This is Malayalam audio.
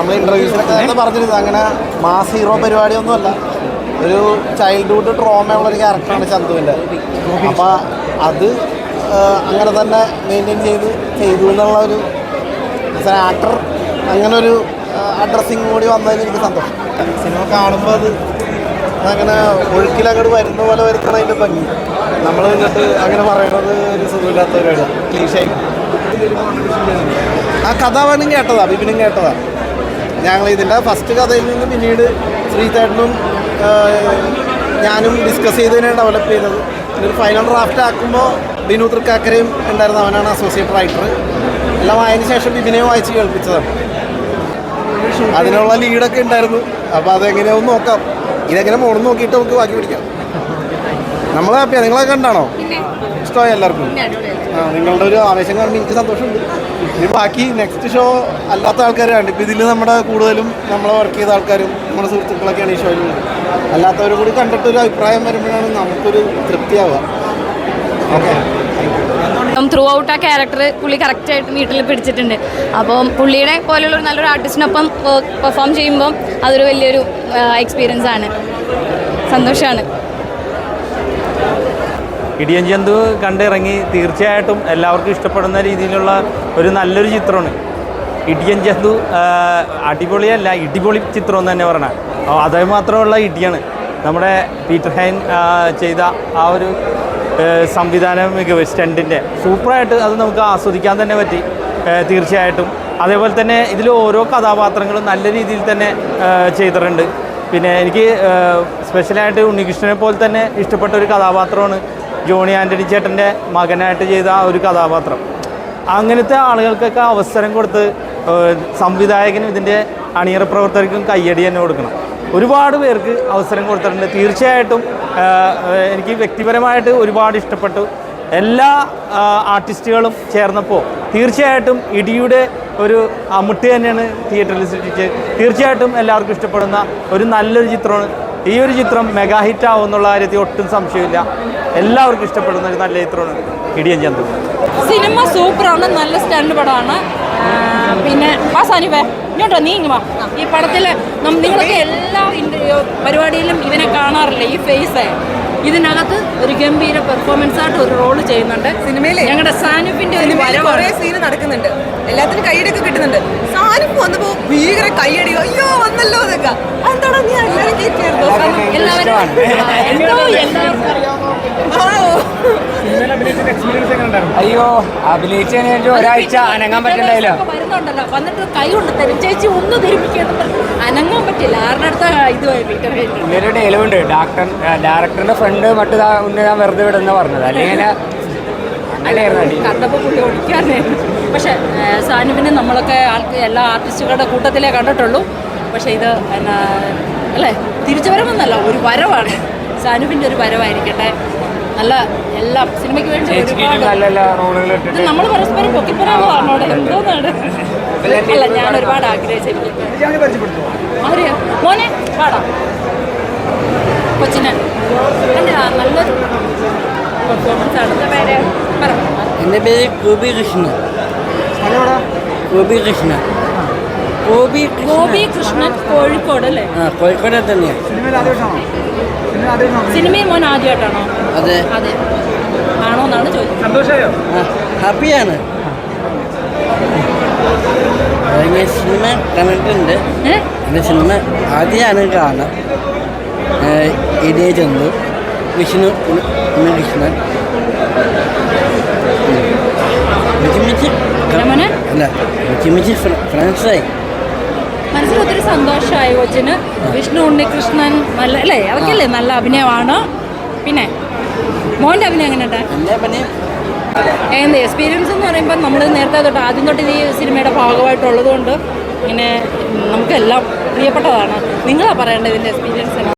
നമ്മൾ ഇന്റർവ്യൂസിലൊക്കെ നേരത്തെ പറഞ്ഞിരുന്നത് അങ്ങനെ മാസ് ഹീറോ പരിപാടിയൊന്നുമല്ല. ഒരു ചൈൽഡ്ഹുഡ് ട്രോമയുള്ള ഒരു ക്യാരക്ടറാണ് ചന്തുവിന്റെ. അപ്പോൾ അത് അങ്ങനെ തന്നെ മെയിന്റെയിൻ ചെയ്ത് ചെയ്തു എന്നുള്ള ഒരു ആക്ടർ അങ്ങനെ ഒരു അഡ്രസ്സിങ് കൂടി വന്നതിൽ എനിക്ക് സന്തോഷം. സിനിമ കാണുമ്പോൾ അത് അങ്ങനെ ഒഴുക്കിലങ്ങോട്ട് വരുന്ന പോലെ വരുത്തണം അതിന്റെ ഭംഗി. നമ്മൾ എന്നിട്ട് അങ്ങനെ പറയുന്നത് ഒരു സുഖമില്ലാത്ത പരിപാടിയാണ് ക്ലീഷായി ആ കഥ വേണം കേട്ടതാ ബിബിനും കേട്ടതാ. ഞങ്ങൾ ഇതിന്റെ ഫസ്റ്റ് കഥയിൽ നിന്ന് പിന്നീട് ശ്രീതേട്ടനും ഞാനും ഡിസ്കസ് ചെയ്തതിനെ ഡെവലപ്പ് ചെയ്തത്. ഒരു ഫൈനൽ ഡ്രാഫ്റ്റ് ആക്കുമ്പോൾ ബിനു തൃക്കാക്കരയും ഉണ്ടായിരുന്നു അവനാണ് അസോസിയേറ്റ് റൈറ്റർ എല്ലാം വായന ശേഷം ബിബിനെ വായിച്ച് കേൾപ്പിച്ചതാണ്. അതിനുള്ള ലീഡൊക്കെ ഉണ്ടായിരുന്നു. അപ്പോൾ അതെങ്ങനെയാവും നോക്കാം. ഇതെങ്ങനെ മോണം നോക്കിയിട്ട് നമുക്ക് ബാക്കി പിടിക്കാം. നമ്മൾ ഹാപ്പിയാണ് നിങ്ങളൊക്കെ കണ്ടാണോ? ഇഷ്ടമായി എല്ലാവർക്കും. ആ നിങ്ങളുടെ ഒരു ആവേശം കാണുമ്പോൾ എനിക്ക് സന്തോഷമുണ്ട്. ഇനി ബാക്കി നെക്സ്റ്റ് ഷോ അല്ലാത്ത ആൾക്കാരാണ്. ഇപ്പം ഇതിൽ നമ്മുടെ കൂടുതലും നമ്മളെ വർക്ക് ചെയ്ത ആൾക്കാരും നമ്മുടെ സുഹൃത്തുക്കളൊക്കെയാണ് ഈ ഷോയിലുള്ളത് അല്ലാത്തവരും കൂടി കണ്ടിട്ട് ഒരു അഭിപ്രായം വരുമ്പോഴാണ് നമുക്കൊരു തൃപ്തിയാവുക. ഓക്കെ ത്രൂ ഔട്ട് ആ ക്യാരക്ടർ പുള്ളി കറക്റ്റായിട്ട് വീട്ടിൽ പിടിച്ചിട്ടുണ്ട്. അപ്പം പുള്ളിയുടെ പോലെയുള്ള ഒരു നല്ലൊരു ആർട്ടിസ്റ്റിനൊപ്പം പെർഫോം ചെയ്യുമ്പം അതൊരു വലിയൊരു എക്സ്പീരിയൻസ് ആണ്. സന്തോഷമാണ് ഇടിയൻ ജന്തു കണ്ടിറങ്ങി തീർച്ചയായിട്ടും എല്ലാവർക്കും ഇഷ്ടപ്പെടുന്ന രീതിയിലുള്ള ഒരു നല്ലൊരു ചിത്രമാണ്. ഇടിയൻ ജന്തു അടിപൊളിയല്ല ഇടിപൊളി ചിത്രം എന്ന് തന്നെ പറഞ്ഞാൽ അതേ മാത്രമുള്ള ഇടിയാണ്. നമ്മുടെ പീറ്റർ ഹൈൻ ചെയ്ത ആ ഒരു സംവിധാനം മികവ് സ്റ്റണ്ടിന്റെ സൂപ്പറായിട്ട് അത് നമുക്ക് ആസ്വദിക്കാൻ തന്നെ പറ്റി തീർച്ചയായിട്ടും. അതേപോലെ തന്നെ ഇതിൽ ഓരോ കഥാപാത്രങ്ങളും നല്ല രീതിയിൽ തന്നെ ചെയ്തിട്ടുണ്ട്. പിന്നെ എനിക്ക് സ്പെഷ്യലായിട്ട് ഉണ്ണികൃഷ്ണനെ പോലെ തന്നെ ഇഷ്ടപ്പെട്ട ഒരു കഥാപാത്രമാണ് ജോണി ആന്റണി ചേട്ടന്റെ മകനായിട്ട് ചെയ്ത ആ ഒരു കഥാപാത്രം. അങ്ങനത്തെ ആളുകൾക്കൊക്കെ അവസരം കൊടുത്ത് സംവിധായകനും ഇതിന്റെ അണിയറ പ്രവർത്തകർക്കും കയ്യടി തന്നെ കൊടുക്കണം. ഒരുപാട് പേർക്ക് അവസരം കൊടുത്തിട്ടുണ്ട്. തീർച്ചയായിട്ടും എനിക്ക് വ്യക്തിപരമായിട്ട് ഒരുപാട് ഇഷ്ടപ്പെട്ടു. എല്ലാ ആർട്ടിസ്റ്റുകളും ചേർന്നപ്പോൾ തീർച്ചയായിട്ടും ഇടിയുടെ ഒരു അമുട്ട് തന്നെയാണ് തിയേറ്ററിൽ സൃഷ്ടിച്ച്. തീർച്ചയായിട്ടും എല്ലാവർക്കും ഇഷ്ടപ്പെടുന്ന ഒരു നല്ലൊരു ചിത്രമാണ്. ഈ ഒരു ചിത്രം മെഗാ ഹിറ്റ് ആവുമെന്നുള്ള കാര്യത്തിൽ ഒട്ടും സംശയമില്ല. എല്ലാവർക്കും ഇഷ്ടപ്പെടുന്ന ഒരു നല്ല ചിത്രമാണ് ഇടിയൻ ചന്തു. സിനിമ സൂപ്പറാണ് നല്ല സ്റ്റണ്ട് പടമാണ്. പിന്നെ വാ സാനിവേ ഇങ്ങോട്ടോ നീ ഇങ്ങ് വാ. ഈ പടത്തിൽ നിങ്ങളൊക്കെ എല്ലാ പരിപാടിയിലും ഇവനെ കാണാറില്ല ഈ ഫേസ് ഇതിനകത്ത് ഒരു ഗംഭീര പെർഫോമൻസ് ആയിട്ട് ഒരു റോൾ ചെയ്യുന്നുണ്ട്. സിനിമയിൽ ഞങ്ങളുടെ സാനുപിന്റെ ഒരു കുറേ സീന് നടക്കുന്നുണ്ട്. എല്ലാത്തിനും കൈയടിയൊക്കെ കിട്ടുന്നുണ്ട്. സാനിപ്പ് വന്നപ്പോ ഭീകര കൈയടി അയ്യോ വന്നല്ലോ എന്നൊക്കെ. എന്താണോ നീ എല്ലാവരും എല്ലാവരും എന്തോ എല്ലാവർക്കും അറിയാവുന്ന ആണോ അയ്യോ അഭിനയിച്ചു ഒരാഴ്ച അനങ്ങാൻ പറ്റണ്ടായില്ല. വരുന്നുണ്ടല്ലോ. വന്നിട്ട് കൈ കൊണ്ട് തരും. ചേച്ചി ഒന്ന് തിരുമിക്കുന്നു അനങ്ങാൻ പറ്റില്ല. ആരുടെ അടുത്ത ഇതുമായി ഡയലോഗുണ്ട്. ഡാക്ടർ ഡയറക്ടറിന്റെ ഫ്രണ്ട് മറ്റു മുന്നേ ഞാൻ വെറുതെ വിടുന്ന പറഞ്ഞത്. അല്ലെങ്കിൽ കണ്ടപ്പോൾ പുള്ളി ഒഴിക്കാനായിരുന്നു പക്ഷേ സാനുവിനെ നമ്മളൊക്കെ ആൾക്ക് എല്ലാ ആർട്ടിസ്റ്റുകളുടെ കൂട്ടത്തിലേ കണ്ടിട്ടുള്ളൂ. പക്ഷേ ഇത് എന്നാ അല്ലേ? തിരിച്ചു വരവെന്നല്ല ഒരു വരവാണ്. സാനുവിന്റെ ഒരു വരവായിരിക്കട്ടെ. നല്ല എല്ലാ സിനിമയ്ക്ക് വേണ്ടി ഒരുപാട് നമ്മൾ പരസ്പരം പൊക്കിപ്പറയാണോ എന്തോന്നാണ്? അല്ല ഞാൻ ഒരുപാട് ആഗ്രഹിച്ചിരിക്കുന്നു ആരെയാ മോനെ പാടാം. കൊച്ചിന്. നല്ലൊരു പെർഫോമൻസ് ആണ്. പേര്? പറ. എന്റെ പേര് ഗോപി കൃഷ്ണൻ ഗോപി കൃഷ്ണ. ഗോപി ഗോപി കൃഷ്ണൻ കോഴിക്കോട് അല്ലേ? ആ കോഴിക്കോട് തന്നെയാണ് സിനിമയിൽ മോൻ ആദ്യമായിട്ടാണോ? അതെ. അതെ. ആണോ എന്നാണ് ആ ഹാപ്പിയാണ്. ഞാൻ സിനിമ കണ്ടിട്ടുണ്ട്? എന്റെ സിനിമ ആദ്യമാണ് കാണാം ഇതേ ചന്തു വിഷ്ണു ഉണ്ണി- ഉണ്ണികൃഷ്ണൻ. രമണൻ? അല്ല മിച്ചിമിച്ചി ഫ്രണ്ട്സായി. മനസ്സിൽ ഒത്തിരി സന്തോഷമായി കൊച്ചിന്. വിഷ്ണു ഉണ്ണികൃഷ്ണൻ നല്ല അല്ലേ? അവക്കല്ലേ നല്ല അഭിനയമാണ്? പിന്നെ? മോന്റെ അഭിനയം എങ്ങനെയുണ്ട്? എന്ത് എക്സ്പീരിയൻസ് എന്ന് പറയുമ്പോൾ നമ്മൾ നേരത്തെ തൊട്ട് ആദ്യം തൊട്ട് ഈ സിനിമയുടെ ഭാഗമായിട്ടുള്ളത് കൊണ്ട് ഇങ്ങനെ നമുക്കെല്ലാം പ്രിയപ്പെട്ടതാണ്. നിങ്ങളാ പറയേണ്ടത് ഇതിന്റെ എക്സ്പീരിയൻസ്